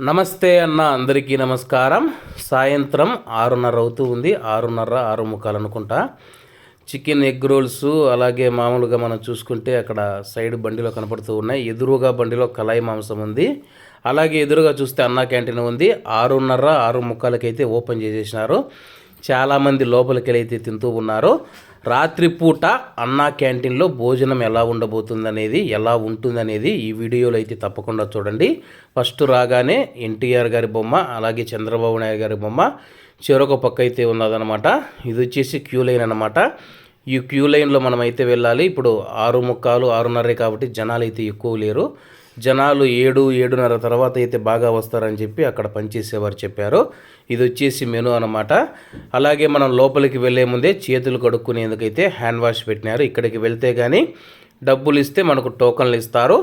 నమస్తే అన్న అందరికీ నమస్కారం. సాయంత్రం ఆరున్నర అవుతూ ఉంది. ఆరున్నర ఆరు ముఖాలు అనుకుంటా. చికెన్ ఎగ్ రోల్స్ అలాగే మామూలుగా మనం చూసుకుంటే అక్కడ సైడ్ బండిలో కనపడుతూ ఉన్నాయి. ఎదురుగా బండిలో కళాయి మాంసం ఉంది. అలాగే ఎదురుగా చూస్తే అన్నా క్యాంటీన్ ఉంది. ఆరున్నర ఆరు ముఖాలకైతే ఓపెన్ చేసేసినారు. చాలామంది లోపలికి తింటూ ఉన్నారో. రాత్రిపూట అన్నా క్యాంటీన్లో భోజనం ఎలా ఉండబోతుందనేది ఎలా ఉంటుందనేది ఈ వీడియోలో అయితే తప్పకుండా చూడండి. ఫస్ట్ రాగానే ఎన్టీఆర్ గారి బొమ్మ అలాగే చంద్రబాబు నాయుడు గారి బొమ్మ చెరొక పక్క అయితే ఉన్నదనమాట ఇది వచ్చేసి క్యూ లైన్ అనమాట ఈ క్యూ లైన్లో మనం అయితే వెళ్ళాలి. ఇప్పుడు ఆరు ముక్కాలు ఆరున్నరే కాబట్టి జనాలు అయితే ఎక్కువ లేరు. జనాలు ఏడు ఏడున్నర తర్వాత అయితే బాగా వస్తారని చెప్పి అక్కడ పనిచేసేవారు చెప్పారు. ఇది వచ్చేసి మెను అనమాట అలాగే మనం లోపలికి వెళ్ళే ముందే చేతులు కడుక్కునేందుకైతే హ్యాండ్ వాష్ పెట్టినారు. ఇక్కడికి వెళ్తే కానీ డబ్బులు ఇస్తే మనకు టోకన్లు ఇస్తారు.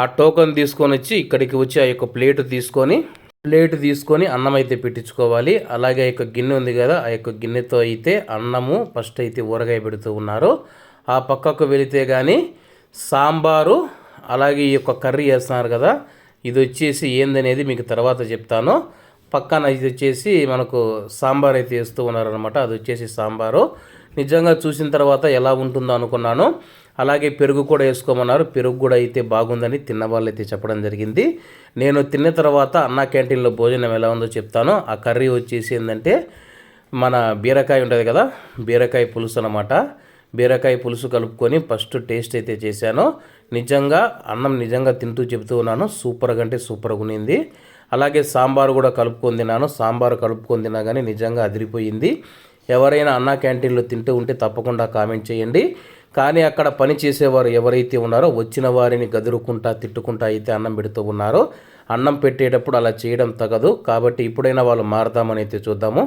ఆ టోకన్ తీసుకొని వచ్చి ఇక్కడికి వచ్చి ఆ యొక్క ప్లేట్ తీసుకొని ప్లేట్ తీసుకొని అన్నం అయితే పెట్టించుకోవాలి. అలాగే ఆ యొక్క గిన్నె ఉంది కదా ఆ యొక్క గిన్నెతో అయితే అన్నము ఫస్ట్ అయితే ఊరగాయ పెడుతూ ఉన్నారు. ఆ పక్కకు వెళితే కానీ సాంబారు అలాగే ఈ యొక్క కర్రీ వేస్తున్నారు కదా ఇది వచ్చేసి ఏందనేది మీకు తర్వాత చెప్తాను. పక్కన ఇది వచ్చేసి మనకు సాంబార్ అయితే వేస్తూ ఉన్నారనమాట అది వచ్చేసి సాంబారు. నిజంగా చూసిన తర్వాత ఎలా ఉంటుందో అనుకున్నాను. అలాగే పెరుగు కూడా వేసుకోమన్నారు పెరుగు కూడా అయితే బాగుందని తిన్నవాళ్ళు అయితే చెప్పడం జరిగింది. నేను తిన్న తర్వాత అన్న క్యాంటీన్లో భోజనం ఎలా ఉందో చెప్తాను. ఆ కర్రీ వచ్చేసి ఏంటంటే మన బీరకాయ ఉంటుంది కదా బీరకాయ పులుసు అనమాట బీరకాయ పులుసు కలుపుకొని ఫస్ట్ టేస్ట్ అయితే చేశాను. నిజంగా అన్నం నిజంగా తింటూ చెబుతూ ఉన్నాను. సూపర్గా అంటే సూపర్గా ఉన్నింది. అలాగే సాంబారు కూడా కలుపుకొని తిన్నాను. సాంబారు కలుపుకొని తిన్నా కానీ నిజంగా అదిరిపోయింది. ఎవరైనా అన్నా క్యాంటీన్లో తింటూ ఉంటే తప్పకుండా కామెంట్ చేయండి. కానీ అక్కడ పని చేసేవారు ఎవరైతే ఉన్నారో వచ్చిన వారిని గదురుకుంటా తిట్టుకుంటా అయితే అన్నం పెడుతూ ఉన్నారో. అన్నం పెట్టేటప్పుడు అలా చేయడం తగదు. కాబట్టి ఇప్పుడైనా వాళ్ళు మారదామని అయితే చూద్దాము.